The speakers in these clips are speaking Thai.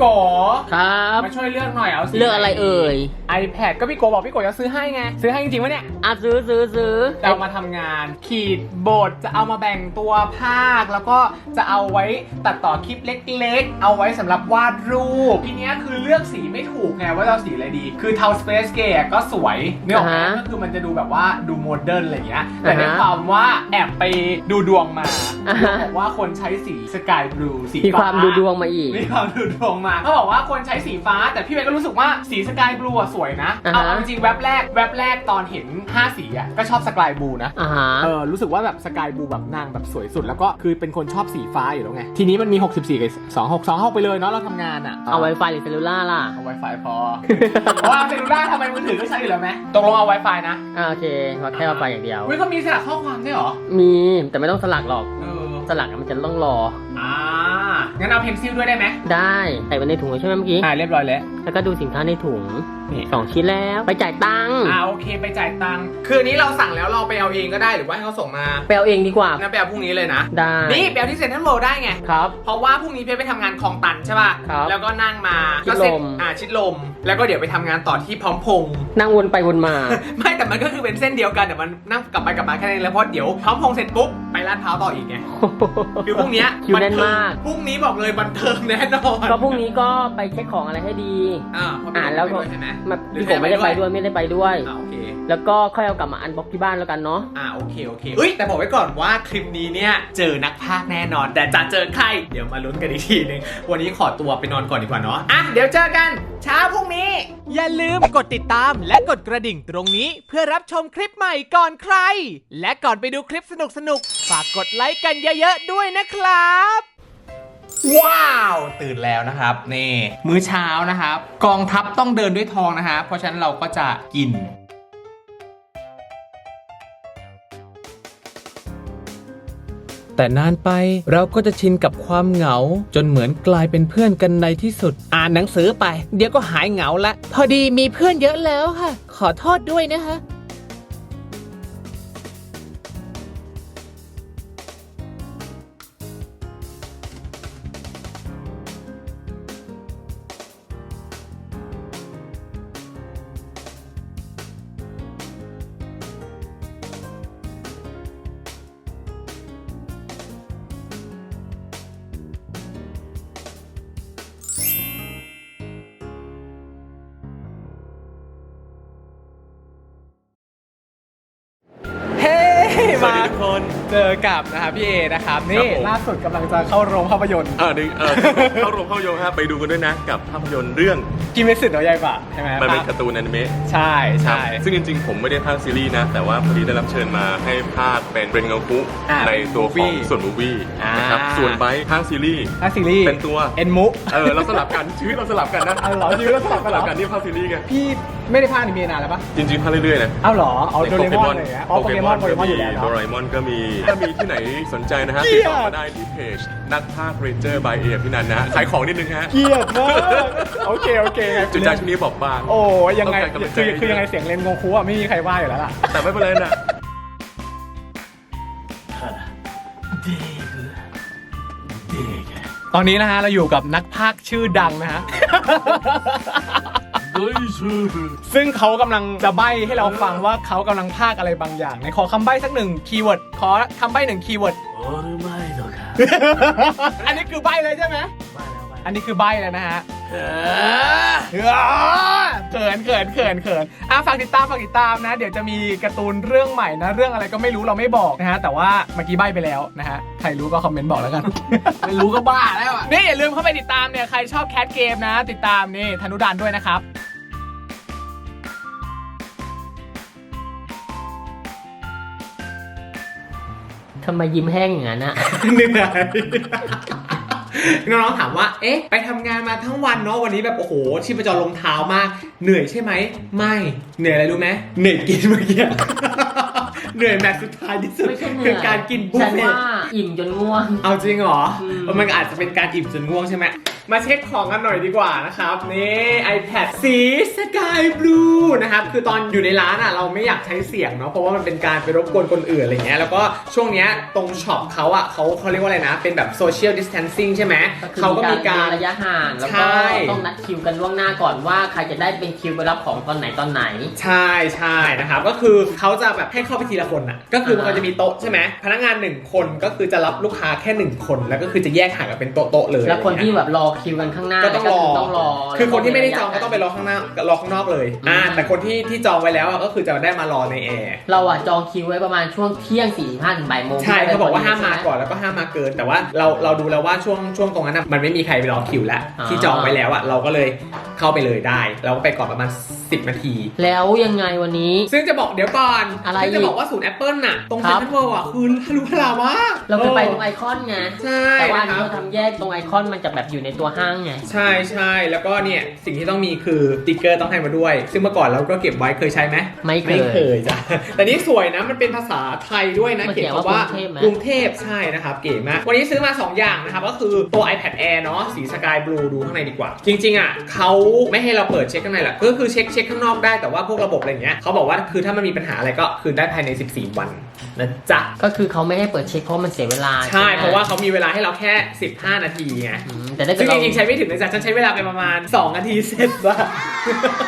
โกครับ มาช่วยเลือกหน่อยเอาสีเลือกอะไรเอ่ย iPad ก็พี่โกบอกพี่โกจะซื้อให้ไง ซื้อให้จริงๆวะเนี่ย อะซื้อซื้อซื้อจะเอามาทำงาน ขีดบทจะเอามาแบ่งตัวภาค แล้วก็จะเอาไว้ตัดต่อคลิปเล็กๆ เอาไว้สำหรับวาดรูป ทีเนี้ยคือเลือกสีไม่ถูกไงว่าจะเอาสีอะไรดี คือเทา Space Gray อะก็สวยเนื้อออกไหมอ่าฮะก็คือมันจะดูแบบว่าดูโมเดิร์นอะไรอย่างเงี้ยแต่ในอ่าฮะ ความว่าแอบไปดูดวงมาอ่าฮะ บอกว่าคนใช้สีสกายบลูสีมีความฟ้ดูดวงมาอีก มีความดูดวงมาเขาบอกว่าคนใช้สีฟ้า แต่พี่เบนก็รู้สึกว่าสีสกายบลูอะสวยนะอ่าเอาฮะเอาจริงๆแว็บแรกแว็บแรกตอนเห็น 5 สีอะก็ชอบสกายบลูนะ อ่าฮะ เออรู้สึกว่าแบบสกายบลูแบบนางแบบสวยสุด แล้วก็คือเป็นคนชอบสีฟ้าอยู่แล้วไง ทีนี้มันมี 64กับ26 26 ไปเลยเนาะเราทำงานอะเอาไวไฟหรือเซลลูล่าล่ะเอา Wi-Fi พอ เพราะว่าเซลลูล่าทำไมมือถือก็ใช้อยู่แล้วไหมตกลงเอา Wi-Fi นะอ่าโอเคว่าแค่ไวไฟอย่างเดียวเว้ยก็มีสลักข้อความด้วยเหรอ มีแต่ไม่ต้องสลักหรอก เออส ลักอะมันจะต้องรอ อ่า งั้นเอาเพนซิลด้วยได้ไหมได้ใส่ไว้ในถุงเลยใช่ไหมเมื่อกี้ อ่าเรียบร้อยแล้ว แล้วก็ดูสินค้าในถุงนี่ สองชิ้นแล้ว ไปจ่ายตังค์อ่าโอเคไปจ่ายตังค์คืออันนี้เราสั่งแล้วเราไปเอาเองก็ได้หรือว่าให้เขาส่งมาไปเอาเองดีกว่า งั้นไปเอาพรุ่งนี้เลยนะได้นี่ไปเอาที่เซ็นทรัลเวิลด์ได้ไง ครับ เพราะว่าพรุ่งนี้เพชรไปทำงานคลองตันใช่ป่ะ ครับแล้วก็นั่งมาชิดก็เสร็จลม อ่าชิดลม แล้วก็เดี๋ยวไปทำงานต่อที่พร้อมพงษ์ นั่งวนไปวนมา ไม่แต่มันก็คือเป็นเส้นเดียวกันแต่มันนั่งกลับไปกลับมาแค่นั้นแล้วเพราะเดี๋ยวพร้อมพงษ์เสร็จปุ๊บไปลาดพร้าวต่ออีกไง คือพรุ่งเนี้ยคิวแน่นมาก พรุ่งนี้บอกเลยบันเทิงแน่นอนก็พรุ่งนี้ก็ไปเช็คของอะไรให้ดีอ่าเพราะอ่าพี่แล้วไปก็ด้วยใช่ไหมมาหรือพี่ผมไม่ได้ใครไปไปด้ด้ววยยไม่ได้ไปด้วยอ่าโอเคแล้วก็ค่อยเอากลับมาอันบ็อกที่บ้านแล้วกันเนาะอ่าโอเคโอเคเอ้ยแต่บอกไว้ก่อนว่าคลิปนี้เนี่ยเจอนักพากย์แน่นอน แต่จะเจอใครเดี๋ยวมาลุ้นกันอีกทีนึงวันนี้ขอตัวไปนอนก่อนดีกว่าเนาะอะเดี๋ยวเจอกันเช้าพรุ่งนี้ อย่าลืมกดติดตามและกดกระดิ่งตรงนี้เพื่อรับชมคลิปใหม่ก่อนใคร และก่อนไปดูคลิปสนุกๆฝากกดไลค์กันเยอะๆด้วยนะครับ ว้าว ตื่นแล้วนะครับ นี่ มื้อเช้านะครับ กองทัพต้องเดินด้วยทองนะฮะเพราะฉะนั้นเราก็จะกินแต่นานไปเราก็จะชินกับความเหงา จนเหมือนกลายเป็นเพื่อนกันในที่สุด อ่านหนังสือไป เดี๋ยวก็หายเหงาละ พอดีมีเพื่อนเยอะแล้วค่ะ ขอโทษด้วยนะคะ สวัสมาดีทุกคนเจอกับนะครับพี่เอนะครับ นี่ครับผมล่าสุดกำลังจะเข้าโรงภาพยนตร์อ่าดึงเออเข้าโรงภาพยนตร์ฮะไปดูกันด้วยนะกับภาพยนตร์เรื่องกินไม่สุดเนาะยายบะใช่ไหมมันเป็นภาพการ์ตูนอนิเมะใช่ครับใช่ซึ่งจริงๆ ผมไม่ได้ภาคซีรีส์นะ แต่ว่าพอดีได้รับเชิญมาให้ภาคเป็นเรนเงาคุอ่าในตัวของ movie ส่วนมูวี่อ่านนะครับส่วนไบร์ทภาคซีรีส์ถ้าซีรีส์เป็นตัวเอ็นมุเออเราสลับกันชีวิตเราสลับกันนะเอาเหรอชีวิตเราสลับกันเหรอกันนี่ภาคซีรีส์ไงพี่ ไม่ได้พากย์อนิเมะนานแล้วปะจริงๆภาคเรื่อยๆนะเอ้าเหรอเอาในโดเรมอนอะไรอย่างเงี้ยอ๋อโปเกมอนโปเกมอนอยู่แล้วโดเนาะราเอมอนก็มีถ้ามีที่ไหนสนใจนะฮะเกลีติยดดต่อมาได้ที่เพจนักภาคเรนเจอร์บายเอพี่นันนะฮะขายของนิดนึงฮะเกลียดมากโอเคโอเคไงจุดใจช่วงนี้บอบบางโอ้ยยังไงต้องการกำลังใจคือคือยังไงเสียงเลนงงคูอะไม่มีใครว่าอยู่แล้วล่ะ แต่ไม่เป็นไรนะ ตอนนี้นะฮะเราอยู่กับนักพากย์ชื่อดังนะฮะ ซึ่งเขากำลังจะใบ้ให้เราฟังว่าเขากำลังพากย์อะไรบางอย่างในขอคำใบ้สักหนึ่งคีย์เวิร์ดขอคำใบ้หนึ่งคีย์เวิร์ดอันนี้คือใบ้เลยใช่ไหมอันนี้คือใบ้เลยนะฮะเขินเขินเขินเขินอะฝากติดตามฝากติดตามนะ เดี๋ยวจะมีการ์ตูนเรื่องใหม่นะ เรื่องอะไรก็ไม่รู้เราไม่บอกนะฮะ แต่ว่าเมื่อกี้ใบ้ไปแล้วนะฮะ ใครรู้ก็คอมเมนต์บอกแล้วกัน ไม่รู้ก็บ้าแล้วอะ นี่อย่าลืมเข้าไปติดตามเนี่ย ใครชอบแคทเกมนะ ติดตามนี่ธนุดานด้วยนะครับำไมยิ้มแห้งอย่างนั้นอะ เหนื่อยน้องๆถามว่า เอ๊ะ ไปทำงานมาทั้งวันเนาะ วันนี้แบบโอ้โห ชีพจรลงเท้ามาก เหนื่อยใช่ไหม ไม่ เหนื่อยอะไรรู้ไหมเหนื่อยกินเมื่อกี้ เหนื่อยแบบสุดท้ายที่สุดไม่ใช่เหนื่คืออยการกินบุฟฉันเฟ่ว่าต์อิ่มจนง่วง เอาจริงเหรอ อืม มันก็อาจจะเป็นการอิ่มจนง่วงใช่ไหม มาเช็คของกันหน่อยดีกว่านะครับ นี่ iPad สีสกายบลูนะครับ คือตอนอยู่ในร้านอะเราไม่อยากใช้เสียงเนาะเพราะว่ามันเป็นการไปรบกวนคนอื่นอะไรเงี้ยแล้วก็ช่วงเนี้ยตรงช็อปเขาอะเขาเขาเรียกว่าอะไรนะ เป็นแบบ social distancing ใช่ไหมก็คือเขาก็มีการเว้นระยะห่างแล้วใช่ก็ต้องนัดคิวกันล่วงหน้าก่อนว่าใครจะได้เป็นคิวไปรับของตอนไหนตอนไหน ใช่ใช่นะครับก็คือเขาจะแบบให้เข้าไปทีละคนอะก็คือมันอ่าก็จะมีโต๊ะใช่ไหมพนักงานหนึ่งคนก็คือจะรับลูกค้าแค่หนึ่งคนแล้วก็คือจะแยกห่างกันเป็นโต๊ะโต๊ะๆเลยแล้วคนที่อะไรเงี้ยแบบรอคิวกันข้างหน้าก็ต้องรอ ต้องรอคือคนที่ไม่ได้จองแล้วก็ต้องไปรอข้างหน้ารอข้างนอกเลยอ่าอืมแต่คนที่ที่จองไว้แล้วอะก็คือจะได้มารอในแอร์เราอะจองคิวไว้ประมาณช่วงเที่ยงสี่ห้าถึงบ่ายโมงใช่เขาบอกว่าห้ามมาใช่ไหก่อนแล้วก็ห้ามมาเกิน แต่ว่าเราเราดูแล้วว่าช่วงช่วงตรงนั้นอะมันไม่มีใครไปรอคิวแล้วอ่าที่จองไว้แล้วอะเราก็เลยเข้าไปเลยได้ เราก็ไปก่อนประมาณ 10 นาที แล้วยังไงวันนี้ ซึ่งจะบอกเดี๋ยวก่อนอะไรซึ่งจะอีกบอกว่าศูนย์แอปเปิลน่ะ ตรงคเซ็รันบทรัลเวิลด์อะคือทะลุทะลามากเราเคยไปตรงไอคอนไงใช่แต่ว่าอันนะนี้ครับเราทำแยกตรงไอคอนมันจะแบบอยู่ในตัวห้างไง ใช่ใช่แล้วก็เนี่ย สิ่งที่ต้องมีคือสติ๊กเกอร์ต้องให้มาด้วย ซึ่งเมื่อก่อนเราก็เก็บไว้เคยใช้ไหมไม่เคไม่ยเคยจ้ะแต่นี่สวยนะมันเป็นภาษาไทยด้วยนะมันเขียนเขียนว่าคำว่ากรุงเทพไหมกรุงเทพใช่นะครับ เก๋มาก วันนี้ซื้อมา 2 อย่างนะครับ ก็คือตัว iPad Air เนาะสีสกายบลูดูข้างในดีกว่า จริง ๆ อะเขาไม่ให้เราเปิดเช็คข้างในแหละก็คือเช็คเช็คข้างนอกได้แต่ว่าพวกระบบอะไรเงี้ยเขาบอกว่าคือถ้ามันมีปัญหาอะไรก็คือได้ภายใน 14 วัน นะจ๊ะ ก็คือเขาไม่ให้เปิดเช็คเพราะมันเสียเวลาใช่ ไหมเพราะว่าเขามีเวลาให้เราแค่ 15 นาทีไงอืมแต่ถ้าเกิซึ่ดงเราจริงๆใช้ไม่ถึงนะจ๊ะฉันใช้เวลาไปประมาณ 2 นาทีเสร็จละ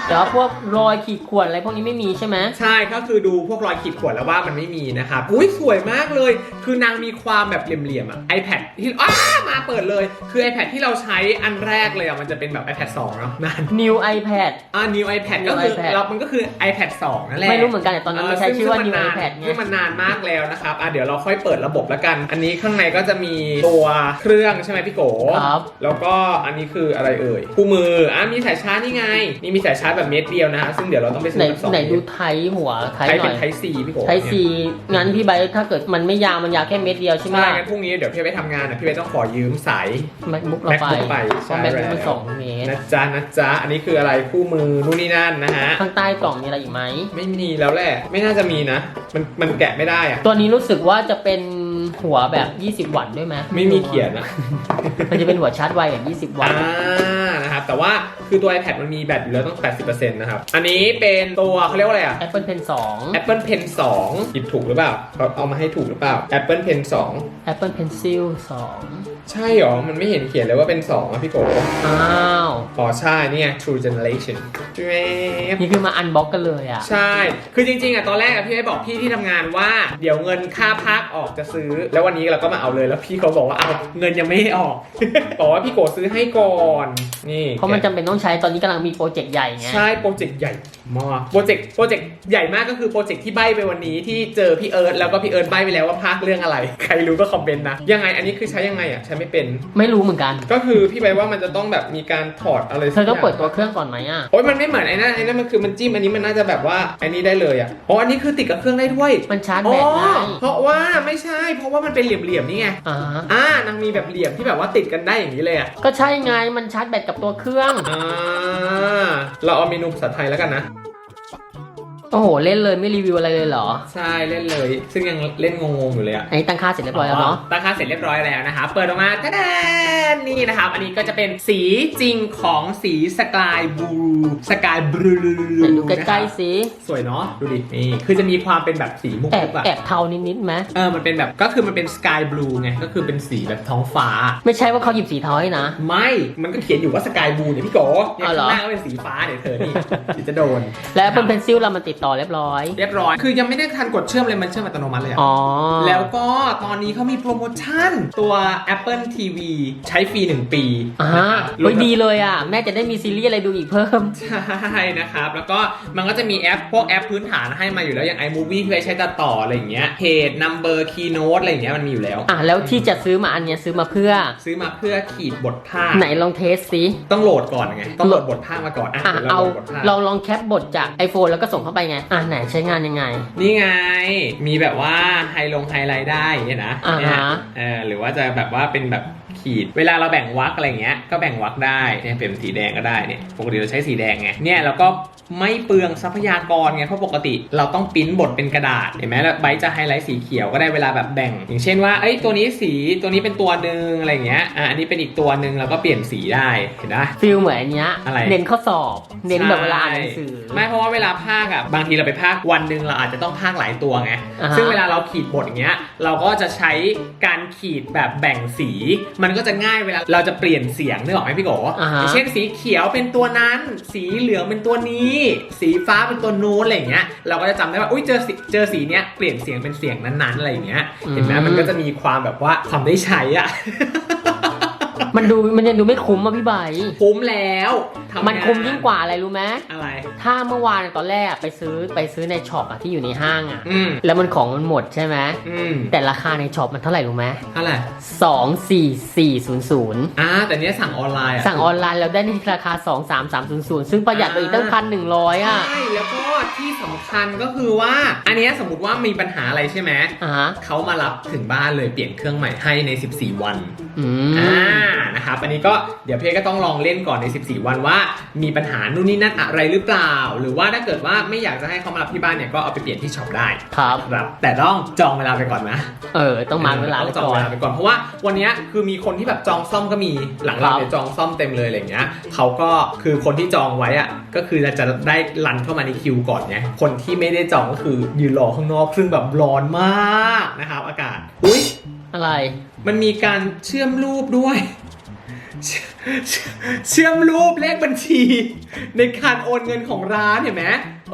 แต่ว่าพวกรอยขีดข่วนอะไรพวกนี้ไม่มีใช่ไหม ใช่ก็คือดูพวกรอยขีดข่วนแล้วว่ามันไม่มีนะครับ อุ้ยสวยมากเลย คือนางมีความแบบเหลี่ยมๆอะ iPad ที่อ้ามาเปิดเลย คือ iPad ที่เราใช้อันแรกเลยอะมันจะเป็นแบบ iPad 2เนาะนั่น New iPad อ่า new iPad New ก็คือ iPad เรามันก็คือ iPad 2 นั่นแหละไม่รู้เหมือนกันแต่ตอนนั้นมันใช้ชื่อว่าซึ่ง New นน iPad ไง ซึ่งมันนานมากแล้วนะครับอะเดี๋ยวเราค่อยเปิดระบบแล้วกัน อันนี้ข้างในก็จะมีตัวเครื่องใช่ไหมพี่โกครับ แล้วก็อันนี้คืออะไรเอ่ยคู่มืออะมีสายชาร์จนี่ไง นี่มีสายชาร์จแบบเม็ดเดียวนะฮะซึ่งเดี๋ยวเราต้องไปซื้ไหนอแบบสองไหนเม็ดูดไทยหัวไทยใช้หน่เป็อนย ไทซีพี่โกไทยซีงั้นพี่ใบร์ทถ้าเกิดมันไม่ยาวมันยาวแค่เม็ดเดียวใช่ไหมใช่ล่ะงั้นพรุ่งนี้เดี๋ยวพี่ไปทำงานนะพี่ไปต้องขอยืมสาย แม็กบุ๊กเราไป MacBook ไปเพราะใช่แม็กบุ๊กมันแล้ว สองเมตรนะจ๊ะนะจ๊ะอันนี้คืออะไรคู่มือนู่นนี่นั่นนะฮะ ข้างใต้กล่องมีอะไรอีกไหม ไม่มีแล้วแหละ ไม่น่าจะมีนะ มันมันแกะไม่ได้อะตัวนี้รู้สึกว่าจะเป็นหัวแบบ 20 วัตต์ด้วยไหมไม่มีเขียนนะ มันจะเป็นหัวชาร์จไวแบบ 20 วัตอ่าต์นะครับ แต่ว่าคือตัว iPad มันมีแบตอยู่แล้วต้อง 80%นะครับ อันนี้เป็นตัวเขาเรียกว่าอะไรอะ Apple Pen 2 Apple Pen 2หยิบถูกหรือเปล่าเขาเอามาให้ถูกหรือเปล่า Apple Pen 2 Apple Pencil ใช่หรอ มันไม่เห็นเขียนเลยว่าเป็น2อะพี่โก2อ้าวอ๋อใช่นี่ไง True Generation แว๊บนี่คือมาอันบ็อกกันเลยอะใช่ คือจริงๆอะตอนแรกอะพี่ให้บอกพี่ที่ทำงานว่า เดี๋ยวเงินค่าพักออกจะซื้อ แล้ววันนี้เราก็มาเอาเลยแล้วพี่เขาบอกว่าเอาเงินยังไม่ออกบอกว่าพี่โกซื้อให้ก่อนนี่เพราะมันจำเป็นต้องใช้ตอนนี้กำลังมีโปรเจกต์ใหญ่ไง ใช่โปรเจกต์ใหญ่มากโปรเจกต์โปรเจกต์ใหญ่มากก็คือโปรเจกต์ที่ใบไปวันนี้ที่เจอพี่เอิร์ธแล้วก็พี่เอิร์ธใบไปแล้วว่าภาคเรื่องอะไร ใครรู้ก็คอมเมนต์นะยังไงอันนี้คือใช้ยังไงอะใช้ไม่เป็น ไม่รู้เหมือนกัน ก็คือพี่ใบว่ามันจะต้องแบบมีการถอดอะไรเธอต้องเปิดสักตัวย่างเครื่องก่อนไหมอะ โอ้ยมันไม่เหมือนไอ้นั่นไอ้นั่นมันคือมันจิ้มอันนี้มันน่าจะแบบว่าไอ้นี้ได้เลยอะอ๋ออันนี้คือติดกับเครื่องได้ด้วยมันชาร์จอ๋แบอตไงเพราะว่าไม่ใช่ เพราะว่ามันเป็นเหลี่ยมๆนี่ไงอ่าอ่านางมีแบบเหลี่ยมที่แบบว่าติดกันได้อย่างนี้เลยอะ ก็ใช่ไงมันชาร์จแบตกับตัวเครื่อง อ่า เราเอาเมนูภาษาไทยแล้วกันนะ โอ้โห เล่นเลยไม่รีวิวอะไรเลยเหรอ ใช่เล่นเลย ซึ่งยังเล่นงงๆอยู่เลยอะอันนี้ตั้งค่าเสร็จเรียบร้อยแล้วเนาะ ตั้งค่าเสร็จเรียบร้อยแล้วนะครับเปิดออกมาทะแดนนี่นะครับ อันนี้ก็จะเป็นสีจริงของสีสกายบลูสกายบลูไหนดูใกล้ๆสิ สวยเนาะ ดูดิ นี่ คือจะมีความเป็นแบบสีมุกแอบๆอะแอบเทานิดๆไหมเออ มันเป็นแบบ ก็คือมันเป็นสกายบลูไง ก็คือเป็นสีแบบท้องฟ้า ไม่ใช่ว่าเขาหยิบสีเทาให้นะ ไม่ มันก็เขียนอยู่ว่าสกายบลูเนี่ยพี่โกเนี่ยอ๋อเหรข้าอ งหน้าก็เป็นสีฟ้าเนี่ยเธอนี่เดี๋ยวจะโดนและ Apple Pencil เรามันติดต่อเรียบร้อย เรียบร้อย คือยังไม่ได้ทันกดเชื่อมเลยมันเชื่อมอัตโนมัติเลยอะอ๋อแล้วก็ตอนนี้เขามีโปรโมชั่นตัว Apple TV ใช้ฟรี 1 ปีอ่านะครับเฮ้ยดีเลยอะ แม่จะได้มีซีรีส์อะไรดูอีกเพิ่ม ใช่นะครับ แล้วก็มันก็จะมีแอปพวกแอปพื้นฐานให้มาอยู่แล้วอย่าง iMovie ที่ไว้ใช้ตัดต่ออะไรอย่างเงี้ย Page Number Keynote อะไรอย่างเงี้ยมันมีอยู่แล้ว อะแล้วที่จะซื้อมาอันเนี้ยซื้อมาเพื่อ ซื้อมาเพื่อขีดบทภาคไหนลองเทสสิ ต้องโหลดก่อนไง ต้องโหลดบทภาคมาก่อนอะอะดี๋ยวเราเอาโหลดบทภาคลองลองแคปบทจาก iPhone แล้วก็ส่งเข้าไปไงอะไหนใช้งานยังไง นี่ไง มีแบบว่าไฮลงไฮไลท์ได้เนี่ยนะอ่าฮะ เนี่ยเออหรือว่าจะแบบว่าเป็นแบบขีด เวลาเราแบ่งวรรคอะไรเงี้ย ก็แบ่งวรรคได้เนี่ยเป็นสีแดงก็ได้เนี่ย ปกติเราใช้สีแดงไง เนี่ยแล้วก็ ไม่เปลืองทรัพยากรไงเพราะปกติเราต้องปริ้นบทเป็นกระดาษเห็นไหมแล้วใบร์ทจะไฮไลท์สีเขียวก็ได้เวลาแบบแบ่ง อย่างเช่นว่าเอ้ยตัวนี้สีตัวนี้เป็นตัวหนึ่งอะไรอย่างเงี้ยอะอันนี้เป็นอีกตัวหนึ่งเราก็เปลี่ยนสีได้เห็นไหม ฟิลเหมือนอันเนี้ยอะไร เน้นข้อสอบ เน้นแบบเวลาอ่านหนังสือ ไม่เพราะว่าเวลาภาคอะบางทีเราไปภาควันหนึ่งเราอาจจะต้องภาคหลายตัวไงอ่าฮะ ซึ่งเวลาเราขีดบทอย่างเงี้ยเราก็จะใช้การขีดแบบแบ่งสี มันก็จะง่ายเวลาเราจะเปลี่ยนเสียงนึกออกไหมพี่โก อ่าฮะ อย่างเช่นสีเขียวเป็นตัวนั้น สีเหลืองเป็นตัวนี้สีฟ้าเป็นตัวนู้นอะไรอย่างเงี้ยเราก็จะจำได้ว่าอุ้ยเจอสีเจอสีเนี้ยเปลี่ยนเสียงเป็นเสียงนั้นๆอะไรอย่างเงี้ยเห็นไหมมันก็จะมีความแบบว่าความได้ใช้อะ มันดูมันยังดูไม่คุ้มอะพี่ใบร์ทคุ้มแล้วทำงามันคุ้มยิ่งกว่าอะไรรู้ไหมอะไร ถ้าเมื่อวานตอนแรกไปซื้อไปซื้อในช็อปอะที่อยู่ในห้างอะอืมแล้วมันของมันหมดใช่ไหมอืมแต่ราคาในช็อปมันเท่าไหร่รู้ไหมเท่าไหร่สองสี่สี่ศูนย์ศูนย์อ่าแต่เนี้ยสั่งออนไลน์อะสั่งออนไลน์แล้วได้ในราคา2 3 3 0 0ซึ่งประหยัดไปอีกตั้งพันหนึ่งร้อยอะใช่แล้วก็ที่สำคัญก็คือว่า อันเนี้ยสมมติว่ามีปัญหาอะไรใช่ไหมอ่าฮะเขามารับถึงบ้านเลยเปลี่ยนเครื่องใหม่ให้ใน 14 วัน อือ่ามนะครับอันนี้ก็เดี๋ยวพี่ก็ต้องลองเล่นก่อนใน 14 วันว่า มีปัญหานู่นนี่นั่นอะไรหรือเปล่า หรือว่าถ้าเกิดว่าไม่อยากจะให้เขามารับที่บ้านเนี่ยก็เอาไปเปลี่ยนที่ช็อปได้ครับครับแต่ต้องจองเวลาไปก่อนนะ เออ ต้องมาร์คเวลาต้ไว้องจองก่อเวน ลาไปก่อนเพราะว่าวันเนี้ยคือมีคนที่แบบจองซ่อมก็มีหลังเราครับ เนี่ยจองซ่อมเต็มเลยอะไรเงี้ยเขาก็คือคนที่จองไว้อะก็คือจะได้รันเข้ามาในคิวก่อนไงคนที่ไม่ได้จองก็คือยืนรอข้างนอกซึ่งแบบร้อนมากนะครับอากาศอุ้ยอะไร มันมีการเชื่อมรูปด้วย So, เชื่อเชื่อเชื่อมรูปเลขบัญชี ในการโอนเงินของร้านเห็นไหม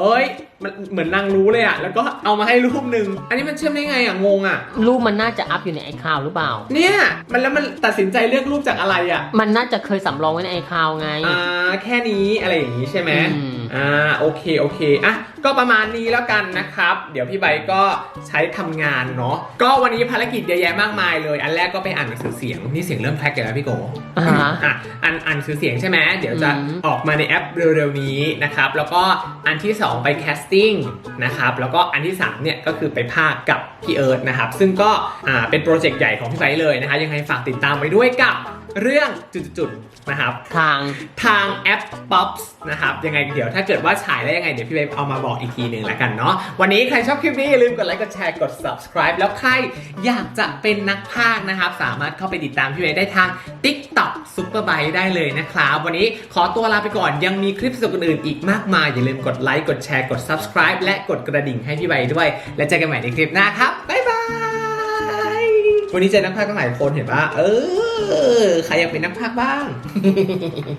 เอ้ย มันเหมือนนางรู้เลยอะแล้วก็เอามาให้รูปหนึ่ง อันนี้มันเชื่อมได้ไงอะงงอะรูปมันน่าจะอัพอยู่ในไอคาวหรือเปล่า เนี่ย มันแล้วมันตัดสินใจเลือกรูปจากอะไรอะมันน่าจะเคยสำรองไว้ในไอคาวไง อ่า แค่นี้อะไรอย่างนี้ใช่ไหมอืม อ่า โอเค โอเค อะ ก็ประมาณนี้แล้วกันนะครับ เดี๋ยวพี่ใบร์ทก็ใช้ทำงานเนาะ ก็วันนี้ภารกิจเยอะแยะมากมายเลย อันแรกก็ไปอ่านหนังสือเสียง นี่เสียงเริ่มแพ็กกันแล้วพี่โก อ่าฮะ อะอันอันหนังสือเสียงใช่ไหมเดี๋ยวจะอืมออกมาในแอปเร็วๆนี้นะครับแล้วก็อันที่สองไปแคสติ้งนะครับแล้วก็อันที่สามเนี่ยก็คือไปภาคกับพี่เอิร์ธนะครับซึ่งก็อ่าเป็นโปรเจกต์ใหญ่ของพี่ไบร์ทเลยนะคะยังไงฝากติดตามไว้ด้วยกับ เรื่องจุดๆๆนะครับ ทาง ทางแอป Pops นะครับ ยังไงเดี๋ยวถ้าเกิดว่าฉายได้ยังไง เดี๋ยวพี่เบฟเอามาบอกอีกทีหนึ่งแล้วกันเนาะวันนี้ใครชอบคลิปนี้ อย่าลืมกดไลค์กดแชร์กด subscribe แล้วใครอยากจะเป็นนักพากย์นะครับ สามารถเข้าไปติดตามพี่เบฟได้ทาง TikTok Superbite ได้เลยนะครับ วันนี้ขอตัวลาไปก่อนยังมีคลิปสนุกอื่นๆอีกมากมาย อย่าลืมกดไลค์กดแชร์กด subscribe และกดกระดิ่งให้พี่ใบด้วย และเจอกันใหม่ในคลิปหน้าครับบ๊ายบาย วันนี้เจอนักพากย์ตั้งหลายคนเห็นปะเออ ใครอยากเป็นนักพากย์บ้าง